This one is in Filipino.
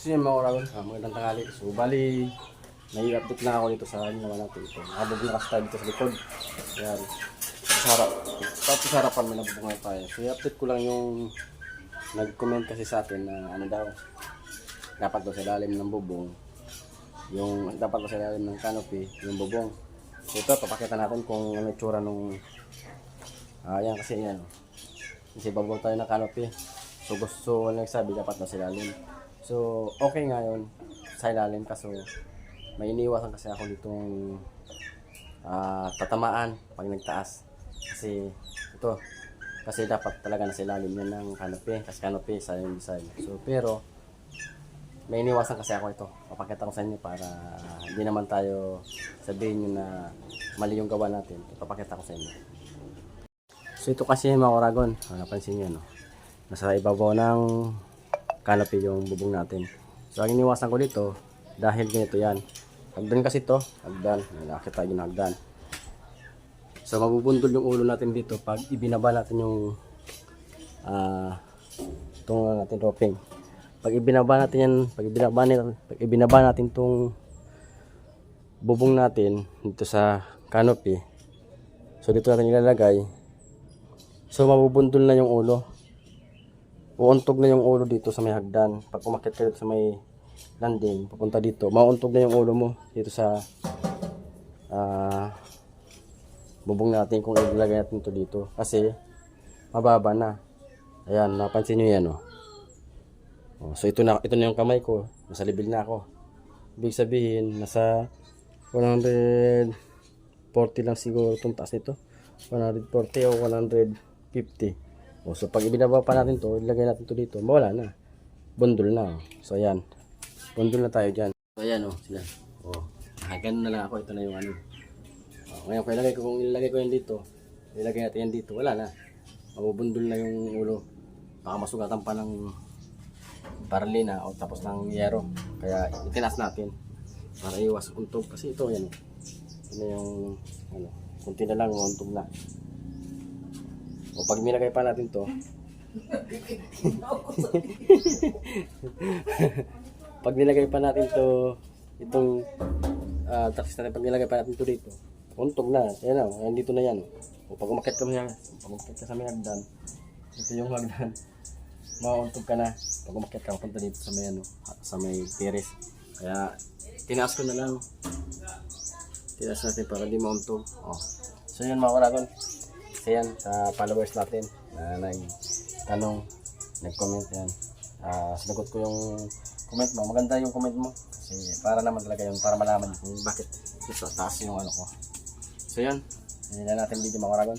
So yun mga oragon, ah, magandang tanghali. So bali, may update na ako dito sa ginawa natin ito. Nakabog na kasi dito sa likod. Yan. Sa harap. Tapos sa harapan may nabubungay tayo. So i-update ko lang yung nag-comment kasi sa atin na ano daw. Dapat daw sa ilalim ng bubong. Yung dapat daw sa ilalim ng canopy, yung bubong. So ito, papakita natin kung ano yung tsura nung Ah, yan kasi yan. Kasi babong tayo ng canopy. So gusto ko nagsabi dapat na sa ilalim. So okay ngayon sa ilalim kaso may iniwasan kasi ako ditong ah, tatamaan pag nagtaas. Kasi ito kasi dapat talaga nasa ilalim yan ng canopy kasi canopy sa yung design. So pero may iniwasan kasi ako ito. Papakita ko sa inyo para hindi naman tayo sabihin nyo na mali yung gawa natin. Papakita ko sa inyo. So ito kasi mga oragon, ah, napansin niyo no. Nasa ibabaw ng canopy yung bubong natin. So ang iniwasan ko dito dahil ganito yan. Hagdan kasi to, hagdan. Nakakita yung hagdan. So mabubundol yung ulo natin dito pag ibinaba natin yung ah itong natin roping. Pag ibinaba natin yan, pag ibinaba pag ibinaba natin tong bubong natin dito sa canopy. So dito natin ilalagay So mabubundol na yung ulo. Uuntog na yung ulo dito sa may hagdan. Pag umakit ka dito sa may landing, papunta dito, mauuntog na yung ulo mo dito sa ah bubong natin kung ilalagay natin ito dito. Kasi mababa na. Ayan, napansin nyo yan oh. oh so ito na, ito na yung kamay ko. Nasa libil na ako. Ibig sabihin, nasa 140 lang siguro itong taas nito. 140 o 150. O, so pag ibinaba pa natin to, ilagay natin to dito, mawala na. Bundol na. oh. So ayan. Bundol na tayo dyan. So ayan o, sila. O, ah, ganun na lang ako. Ito na yung ano. O, ngayon kung ilagay ko, kung ilagay ko yan dito, ilagay natin yan dito, wala na. Mabubundol na yung ulo. Baka masugatan pa ng paralina o tapos ng yero. Kaya itinas natin para iwas untog. Kasi ito yan. oh. Ano yung ano, kunti na lang untog na. O pag nilagay pa natin to, pag nilagay pa natin to, itong uh, taksis natin, pag nilagay pa natin to dito, untog na. Ayan o, ayan dito na yan. O pag umakit ka niya, pag umakit ka sa may hagdan, ito yung hagdan, mauuntog ka na. Pag umakit ka, punta dito sa may ano, sa may terrace. Kaya, tinaas ko na lang. Tinaas natin para di mauntog. Oh. So yun mga karagon. So yan, sa followers natin na nagtanong, nag-comment yan. Ah, sinagot ko yung comment mo. Maganda yung comment mo. Kasi para naman talaga yun, para malaman kung bakit dito taas yung ano ko. So yun, hindi na natin video mga karagon.